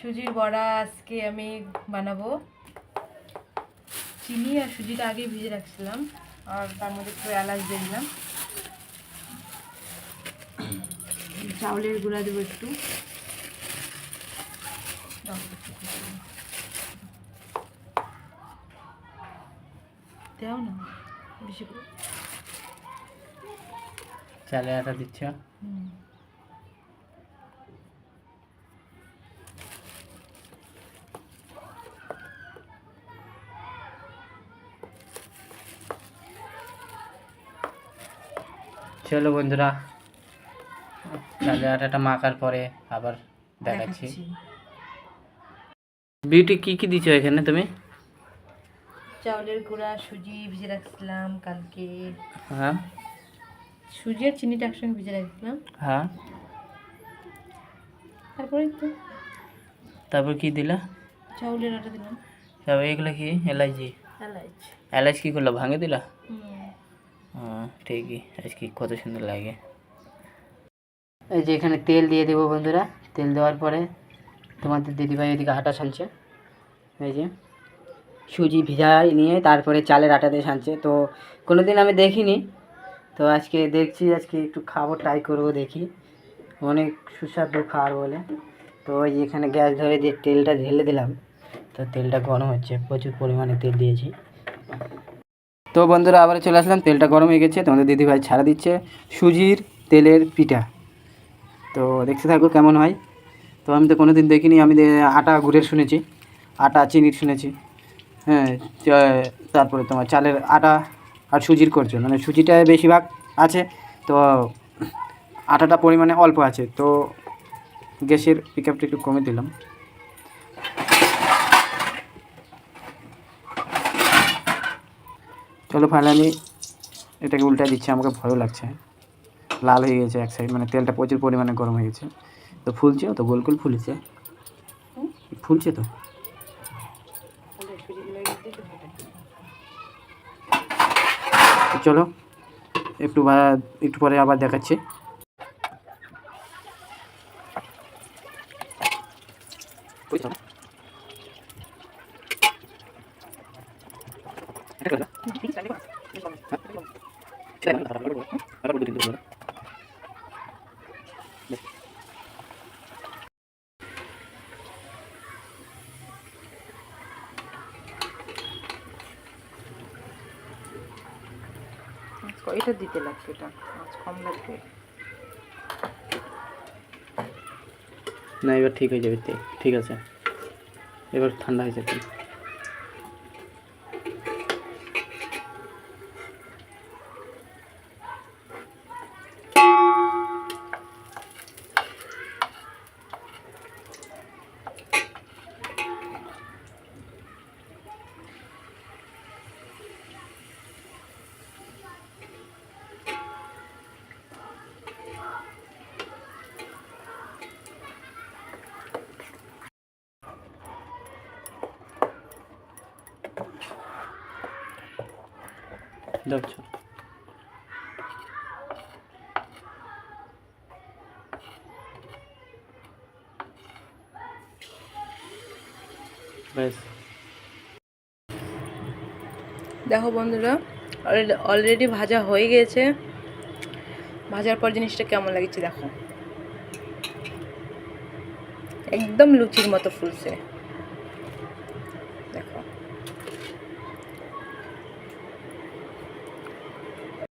সুজির বড়া আজকে আমি বানাবো চিনি আর সুজিটা আগে ভিজে রাখছিলাম আর তার মধ্যে একটু এলাচ দিয়ে দিলাম চাউলের গুঁড়া দেবো একটু দাও। না বেশি করে চালের আটা দিচ্ছ হুম। চলো বন্ধুরা চালের আটাটা মাখার পরে আবার দেখাচ্ছি। বিউটি কি কি দিচ্ছ এখানে তুমি? চাউলের গুঁড়া সুজি ভিজে রাখছিলাম কালকে। হ্যাঁ। সুজি আর চিনিটা একসঙ্গে ভিজে রাখছিলাম। হ্যাঁ। তারপরে তো তারপর কি দিলা? চাউলের আটা দিলাম। তারপর এগুলো কি? এলাচি এলাচ এলাচ কি করল ভাঙে দিলা? হুম। হ্যাঁ ঠিকই। আজকে কত সুন্দর লাগে। এই যে এখানে তেল দিয়ে দেবো বন্ধুরা। তেল দেওয়ার পরে তোমাদের দিদিভাই এদিকে আটা ছানছে। এই যে সুজি ভিজাই নিয়ে তারপরে চালের আটা দিয়ে ছানছে। তো কোনো দিন আমি দেখিনি। তো আজকে দেখছি, আজকে একটু খাব ট্রাই করব দেখি। অনেক সুস্বাদু খাওয়ার বলে। তো ওই এখানে গ্যাস ধরে দিয়ে তেলটা ঢেলে দিলাম। তো তেলটা গরম হচ্ছে। প্রচুর পরিমাণে তেল দিয়েছি। তো বন্ধুরা আবার চলে আসলাম। তেলটা গরম হয়ে গেছে, তোমাদের দিদিভাই ছাড়া দিচ্ছে সুজির তেলের পিঠা। তো দেখতে থাকো কেমন হয়। তো আমি তো কোনো দিন দেখিনি, আমি আটা গুড়ের শুনেছি, আটা, চিনির শুনেছি। হ্যাঁ তারপরে তোমার চালের আটা আর সুজির করছ। মানে সুজিটা বেশিরভাগ আছে, তো আটাটা পরিমাণে অল্প আছে। তো গ্যাসের পিক আপটা একটু কমে দিলাম। চলো ফাইনালি এটাকে উল্টা দিচ্ছে, আমাকে ভয়ও লাগছে। লাল হয়ে গেছে এক সাইড মানে তেলটা প্রচুর পরিমাণে গরম হয়ে গেছে। তো ফুলছে তো গোল গোল ফুলেছে। ফুলছে তো? চলো, একটু একটু পরে আবার দেখাচ্ছি। এটা দিতে লাগছে এটা। কম লাগবে। না, এবার ঠিক হয়ে যাবে ঠিক আছে। এবার ঠান্ডা হয়ে যাবে। দেখছ ব্যাস দেখো বন্ধুরা অলরেডি ভাজা হয়ে গেছে। ভাজার পর জিনিসটা কেমন লাগছে দেখো। একদম লুচির মতো ফুলছে।